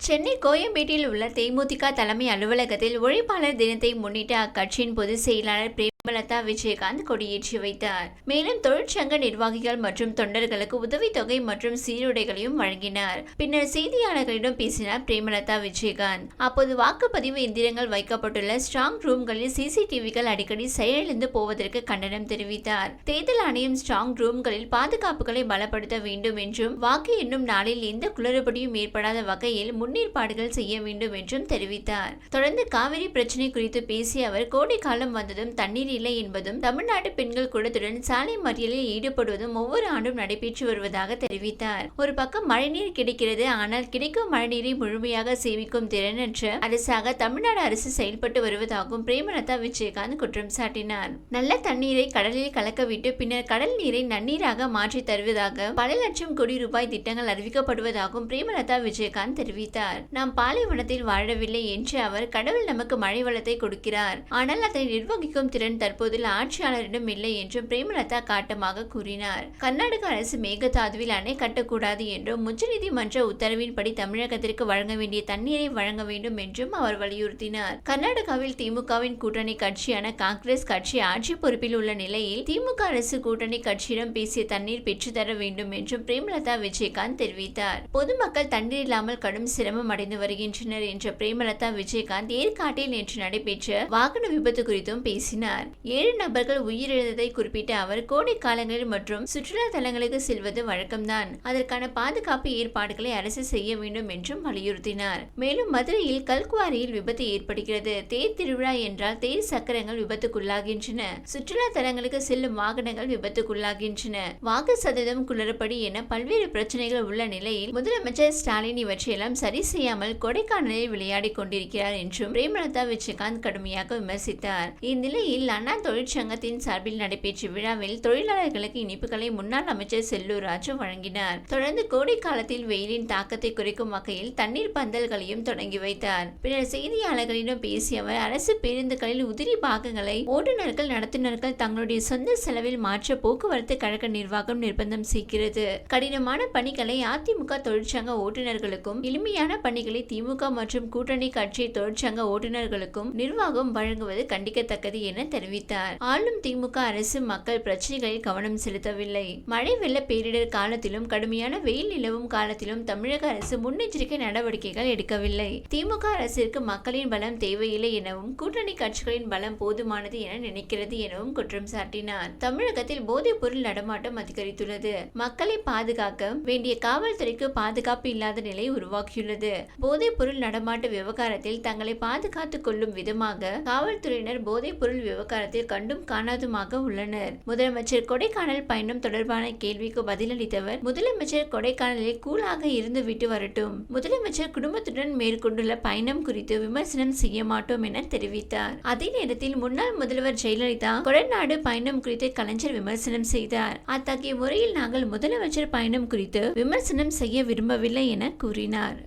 சென்னை கோயம்பேட்டில் உள்ள தேமுதிக தலைமை அலுவலகத்தில் உழைப்பாளர் தினத்தை முன்னிட்டு அக்கட்சியின் பொதுச் செயலாளர் பிரேமலதா விஜயகாந்த் கொடியேற்றி வைத்தார். மேலும் தொழிற்சங்க நிர்வாகிகள் மற்றும் தொண்டர்களுக்கு உதவித்தொகை மற்றும் சீருடைகளையும் வழங்கினார். பின்னர் செய்தியாளர்களிடம் பேசினார் பிரேமலதா விஜயகாந்த். அப்போது வாக்குப்பதிவு எந்திரங்கள் வைக்கப்பட்டுள்ள ஸ்ட்ராங் ரூம்களில் சிசிடிவிகள் அடிக்கடி செயலிழந்து போவதற்கு கண்டனம் தெரிவித்தார். தேர்தல் ஆணையம் ஸ்ட்ராங் ரூம்களில் பாதுகாப்புகளை பலப்படுத்த வேண்டும் என்றும் வாக்கு எண்ணும் நாளில் எந்த குளறுபடியும் ஏற்படாத வகையில் முன்னேற்பாடுகள் செய்ய வேண்டும் என்றும் தெரிவித்தார். தொடர்ந்து காவிரி பிரச்சினை குறித்து பேசிய அவர் கோடை காலம் வந்ததும் தண்ணீர் இல்லை என்பதும் தமிழ்நாட்டு பெண்கள் கூடத்துடன் சாலை மறியலில் ஈடுபடுவதும் ஒவ்வொரு ஆண்டும் நடைபெற்று வருவதாக தெரிவித்தார். ஒரு பக்கம் மழைநீர் கிடைக்கிறது ஆனால் கிடைக்கும் மழைநீரை முழுமையாக சேமிக்கும் திறனற்ற அரசாக தமிழ்நாடு அரசு செயல்பட்டு வருவதாகவும் பிரேமலதா விஜயகாந்த் குற்றம் சாட்டினார். நல்ல தண்ணீரை கடலில் கலக்கவிட்டு பின்னர் கடல் நீரை நன்னீராக மாற்றி தருவதாக பல லட்சம் கோடி ரூபாய் திட்டங்கள் அறிவிக்கப்படுவதாகவும் பிரேமலதா விஜயகாந்த் தெரிவித்தார். நாம் பாலைவனத்தில் வாழவில்லை என்று அவர் கடவுள் நமக்கு மழை வளத்தை கொடுக்கிறார். ஆனால் அதை நிர்வகிக்கும் திறன் தற்போதுள்ள ஆட்சியாளரிடம் இல்லை என்றும் பிரேமலதா காட்டமாக கூறினார். கர்நாடக அரசு மேகதாதுவில் அணை கட்டக்கூடாது என்றும் உச்சநீதிமன்ற உத்தரவின்படி தமிழகத்திற்கு வழங்க வேண்டிய தண்ணீரை வழங்க வேண்டும் என்றும் அவர் வலியுறுத்தினார். கர்நாடகாவில் திமுகவின் கூட்டணி கட்சியான காங்கிரஸ் கட்சி ஆட்சி பொறுப்பில் உள்ள நிலையில் திமுக அரசு கூட்டணி கட்சியிடம் பேசிய தண்ணீர் பெற்றுத்தர வேண்டும் என்றும் பிரேமலதா விஜயகாந்த் தெரிவித்தார். பொதுமக்கள் தண்ணீர் இல்லாமல் கடும் சிரமம் அடைந்து வருகின்றனர் என்ற பிரேமலதா விஜயகாந்த் ஏற்காட்டில் நேற்று நடைபெற்ற வாகன விபத்து குறித்தும் பேசினார். ஏழு நபர்கள் உயிரிழந்ததை குறிப்பிட்ட அவர் கோடை காலங்களில் மற்றும் சுற்றுலா தலங்களுக்கு செல்வது வழக்கம்தான். அதற்கான பாதுகாப்பு ஏற்பாடுகளை அரசு செய்ய வேண்டும் என்றும் வலியுறுத்தினார். மேலும் மதுரையில் கல்குவாரியில் விபத்து ஏற்படுகிறது. தேர் திருவிழா என்றால் தேர் சக்கரங்கள் விபத்துக்குள்ளாகின்றன. சுற்றுலா தலங்களுக்கு செல்லும் வாகனங்கள் விபத்துக்குள்ளாகின்றன. வாக்கு சதவீதம் குளறுபடி என பல்வேறு பிரச்சனைகள் உள்ள நிலையில் முதலமைச்சர் ஸ்டாலின் இவற்றையெல்லாம் சரி செய்யாமல் கொடைக்கானலில் விளையாடிக் கொண்டிருக்கிறார் என்றும் பிரேமலதா விஜயகாந்த் கடுமையாக விமர்சித்தார். இந்நிலையில் அண்ணா தொழிற்சங்கத்தின் சார்பில் நடைபெற்ற விழாவில் தொழிலாளர்களுக்கு இனிப்புகளை முன்னாள் அமைச்சர் செல்லூர் ராஜு வழங்கினார். தொடர்ந்து கோடை காலத்தில் வெயிலின் தாக்கத்தை குறைக்கும் வகையில் தண்ணீர் பந்தல்களையும் தொடங்கி வைத்தார். பின்னர் செய்தியாளர்களிடம் பேசிய அவர் அரசு பேருந்துகளில் உதிரி பாகங்களை ஓட்டுநர்கள் நடத்துனர்கள் தங்களுடைய சொந்த செலவில் மாற்ற போக்குவரத்து கழக நிர்வாகம் நிர்பந்தம் செய்கிறது. கடினமான பணிகளை அதிமுக தொழிற்சங்க ஓட்டுநர்களுக்கும் எளிமையான பணிகளை திமுக மற்றும் கூட்டணி கட்சி தொழிற்சங்க ஓட்டுநர்களுக்கும் நிர்வாகம் வழங்குவது கண்டிக்கத்தக்கது என தெரிவித்தார். ஆளும் திமுக அரசு மக்கள் பிரச்சனைகளில் கவனம் செலுத்தவில்லை. மழை வெள்ள பேரிடர் காலத்திலும் கடுமையான வெயில் நிலவும் காலத்திலும் தமிழக அரசு முன்னெச்சரிக்கை நடவடிக்கைகள் எடுக்கவில்லை. திமுக அரசிற்கு மக்களின் பலம் தேவையில்லை எனவும் கூட்டணி கட்சிகளின் பலம் போதுமானது என நினைக்கிறது எனவும் குற்றம் சாட்டினார். தமிழகத்தில் போதைப் பொருள் நடமாட்டம் அதிகரித்துள்ளது. மக்களை பாதுகாக்க வேண்டிய காவல்துறைக்கு பாதுகாப்பு இல்லாத நிலை உருவாக்கியுள்ளது போதைப் பொருள் நடமாட்ட விவகாரத்தில் தங்களை பாதுகாத்துக் கொள்ளும் விதமாக காவல்துறையினர் போதைப் பொருள் விவகாரத்தில் கண்டும் காணாதுமாக உள்ளனர். முதலமைச்சர் கொடைக்கானல் பயணம் தொடர்பான கேள்விக்கு பதிலளித்தவர் முதலமைச்சர் கொடைக்கானலில் கூலாக இருந்து விட்டு வரட்டும். முதலமைச்சர் குடும்பத்துடன் மேற்கொண்டுள்ள பயணம் குறித்து விமர்சனம் செய்ய மாட்டோம் என தெரிவித்தார். அதே நேரத்தில் முன்னாள் முதல்வர் ஜெயலலிதா கொடநாடு பயணம் குறித்து கலைஞர் விமர்சனம் செய்தார். அத்தகைய முறையில் நாங்கள் முதலமைச்சர் பயணம் குறித்து விமர்சனம் செய்ய விரும்பவில்லை என கூறினார்.